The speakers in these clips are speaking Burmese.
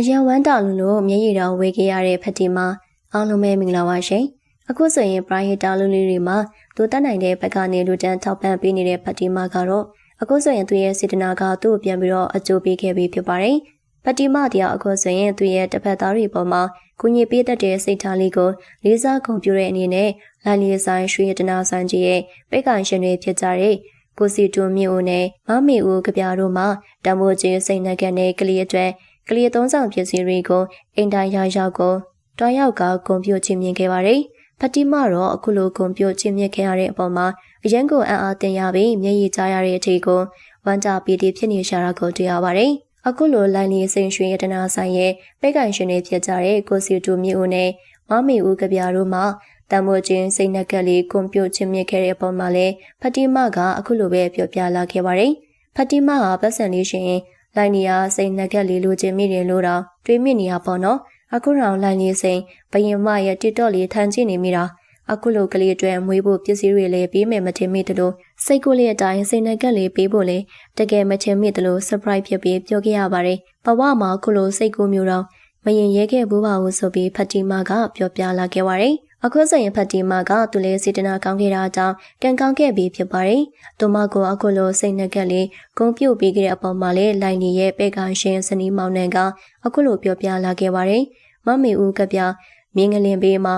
အရန်ဝမ်းတာလူလို့မျက်ရည်တော်ဝေခဲ့ရတဲ့ဖက်တီမာအားလုံးပဲမင်္ဂလာပါရှင်အခုဆိုရင်ပရာဟီတာလူလေးတွေမှာသူတက်နိုင်တဲ့ဘက်ကနေလူတန်းထောက်ပံ့ပေးနေတဲ့ဖက်တီမာကတော့အခုဆိုရင်သူ့ရဲ့စေတနာကသူ့ကိုပြန်ပြီးတော့အကျိုးပေးခဲ့ပြီးဖြစ်ပါတယ်ဖက်တီမာတရားအခုဆိုရင်သူ့ရဲ့တစ်ဖက်သားတွေပေါ်မှာကုညီပေးတတ်တဲ့စိတ်ထားလေးကိုလေးစားဂုဏ်ပြုတဲ့အနေနဲ့လိုင်လီဆိုင်ရွှေရတနာဆိုင်ကြီးရဲ့ပိတ်ကန်ရှင်တွေဖြစ်ကြတဲ့ကိုစီတူမြို့နဲ့မမေဦးကပြားတို့မှာတံမိုးကြီးစိတ်နှက်ကနဲ့ကလေးအတွက် ကလေးသုံးဆောင်ဖြစ်စီတွေကိုအင်တိုင်းရရောက်ကိုတွားရောက်ကဂုံပြုတ်ချင်းမြင်ခဲ့ပါတယ်။ဖတီမာတော့အခုလိုဂုံပြုတ်ချင်းမြင်ခဲ့ရတဲ့အပေါ်မှာအရန်ကိုအံ့အားသင်ရပြီးမျက်ရည်ကျရတဲ့အထိကိုဝမ်းတာပီတီဖြစ်နေရှာတာကိုတွေ့ရပါတယ်။အခုလိုလိုင်းလီစိန်ရွှေရတနာဆိုင်ရဲ့ပိတ်ကန်ရှင်တွေဖြစ်ကြတဲ့ကိုစီတူမြို့နဲ့မမေဦးကပြားတို့မှာတံမိုးချင်းစိတ်နှက်ကလေးကွန်ပျူတာချင်းမြင့်ခဲ့တဲ့အပေါ်မှာလည်းဖတီမာကအခုလိုပဲပြောပြလာခဲ့ပါတယ်။ဖတီမာကပတ်စံလေးရှင် လိုင်းနီယာစိတ်နှက်ကလေးလိုချင်မိတယ်လို့တော့တွေးမိနေရပေါ့နော်။အခုတော့လိုင်းလေးစိန်ဘယင်မရဲ့ TikTok လေးထမ်းကြည့်နေမိတာအခုလိုကလေးအတွက်မွေးဖို့ပစ္စည်းတွေလည်းပေးမယ်မထင်မိသလိုစိတ်ကိုလေးအတိုင်းစိတ်နှက်ကလေးပေးဖို့လည်းတကယ်မထင်မိသလို surprise ဖြစ်ပြီးပြောခဲ့ရပါတယ်။ဘဝမှာခုလိုစိတ်ကိုမျိုးတော့မရင်ရဲခဲ့ဘူးပါဘူးဆိုပြီးဖတီမာကပြောပြလာခဲ့ပါတယ်။ အခုဆိုရင်ဖတ်တီမာကသူလေးစေတနာကောင်းခဲ့တာကြောင့်ကံကောင်းခဲ့ပြီးဖြစ်ပါတယ်။သူမကိုအခုလိုစိတ်နှက်ကလေးဂုံပြုတ်ပြီးခဲ့တဲ့အပေါ်မှာလည်းလိုင်နီရဲ့ပဲကရှင်စနီးမောင်နှံကအခုလိုပြောပြလာခဲ့ပါတယ်။မမေဦးကပြမြင်းကလင်ပေးမှာ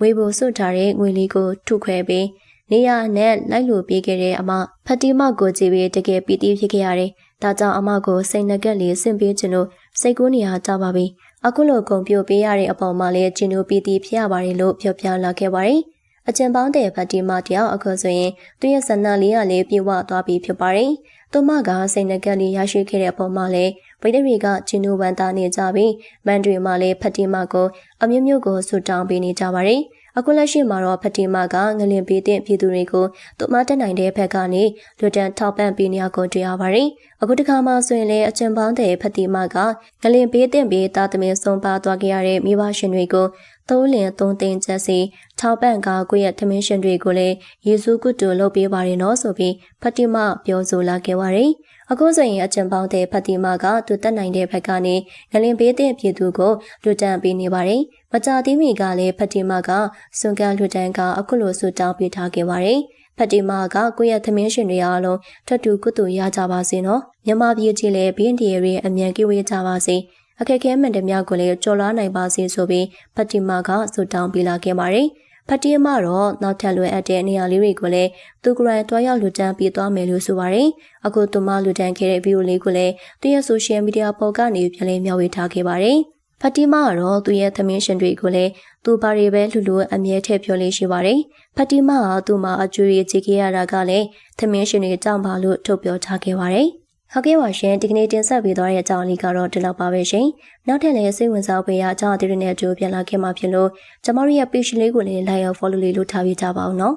ဝေဖို့စွတ်ထားတဲ့ငွေလေးကိုထုခွဲပြီးနေရနဲ့လိုက်လို့ပြေးခဲ့တဲ့အမဖတ်တီမကိုကြည့်ပြီးတကယ်ပီတိဖြစ်ခဲ့ရတယ်။ဒါကြောင့်အမကိုစိတ်နှက်ကလေးဆင်ပေးခြင်းလို့စိတ်ကူးနေရကြပါပြီ။ အခုလိုဂုံပြိုပေးရတဲ့အပေါ်မှာလည်းဂျင်းနိုပီတီဖြစ်ရပါတယ်လို့ပြောပြလာခဲ့ပါတယ်။အကျဉ်ပေါင်းတဲ့ဖတ်တီမတယောက်အခုဆိုရင်သူရဲ့ဆန္ဒလေးကလည်းပြေဝသွားပြီဖြစ်ပါတယ်။သူမကစိတ်နှကက်လေးရရှိခဲ့တဲ့အပေါ်မှာလည်းဗိဒရီကဂျင်းနိုဝန်တာနေကြပြီးမန်တွေမှာလည်းဖတ်တီမကိုအမျိုးမျိုးကိုဆူတောင်းပေးနေကြပါတယ်။ အခုလက်ရှိမှာတော့ဖတီမာကငလင်ပေးတဲ့ပြည်သူတွေကိုသူမတက်နိုင်တဲ့ဘက်ကနေလွတ်တန်ထောက်ပံ့ပေးနေရကိုတွေ့ရပါတယ်။အခုတခါမှဆိုရင်လည်းအကျဉ်ပေါင်းတဲ့ဖတီမာကငလင်ပေးတဲ့ပေးသားသမီးဆုံးပါသွားခဲ့ရတဲ့မိဘရှင်တွေကိုသုံးလင်သုံးသိန်းချက်စီထောက်ပံ့ကာကိုယ့်ရဲ့ထမင်းရှင်တွေကိုလည်းယေရှုကုတူလုပ်ပေးပါရနော်ဆိုပြီးဖတီမာပြောဆိုလာခဲ့ပါတယ်။အခုဆိုရင်အကျံပေါင်းတဲ့ဖတီမာကသူတက်နိုင်တဲ့ဘက်ကနေငလင်ပေးတဲ့ပြည်သူကိုလူတန်းပေးနေပါတယ်။မကြသေးမီကလည်းဖတီမာကစွန်ကန်လူတန်းကအခုလိုဆူတောင်းပေးထားခဲ့ပါတယ်။ဖတီမာကကိုယ့်ရဲ့သမင်းရှင်တွေအားလုံးထပ်တူကုတူရကြပါစေနော်။မြမပြည်ကြီးလည်းဘင်းဒီရီအမြန်ကြွေးကြပါစေ။ အခက်ခဲမှန်တမျှကိုလည်းကြော်လွားနိုင်ပါစေဆိုပြီးဖတီမာကဆူတောင်းပေးလာခဲ့ပါတယ်။ဖတီးမတော့နောက်ထပ်လွယ်အပ်တဲ့နေရာလေးတွေကိုလည်းသူကရိုင်တွားရောက်လူတန်းပြီးသွားမယ်လို့ဆိုပါတယ်။အခုသူမလူတန်းခဲ့တဲ့ဗီဒီယိုလေးကိုလည်းသူရဲ့ social media ပေါ်ကနေပြန်လည်မျှဝေထားခဲ့ပါတယ်။ဖတီမာကတော့သူရဲ့သမင်းရှင်တွေကိုလည်းသူဘာတွေပဲလူလူအမြဲထည့်ပြောလေးရှိပါတယ်။ဖတီမာကသူ့မှာအကျွေးကြီးကြည့်ခဲ့ရတာကလည်းသမင်းရှင်တွေကြောင့်ပါလို့ထုတ်ပြောထားခဲ့ပါတယ်။ ဟုတ်ကဲ့ပါရှင်ဒီကနေ့တင်ဆက်ပေးသွားတဲ့အကြောင်းလေးကတော့ဒီလောက်ပါပဲရှင်နောက်ထပ်လည်းစိတ်ဝင်စားဖွယ်ရာအကြောင်းအသေးတွေနဲ့အတူပြန်လာခဲ့မှာဖြစ်လို့ကျမတို့ရဲ့ page လေးကိုလည်း like ရော follow လေးလုပ်ထားပေးကြပါဦးနော်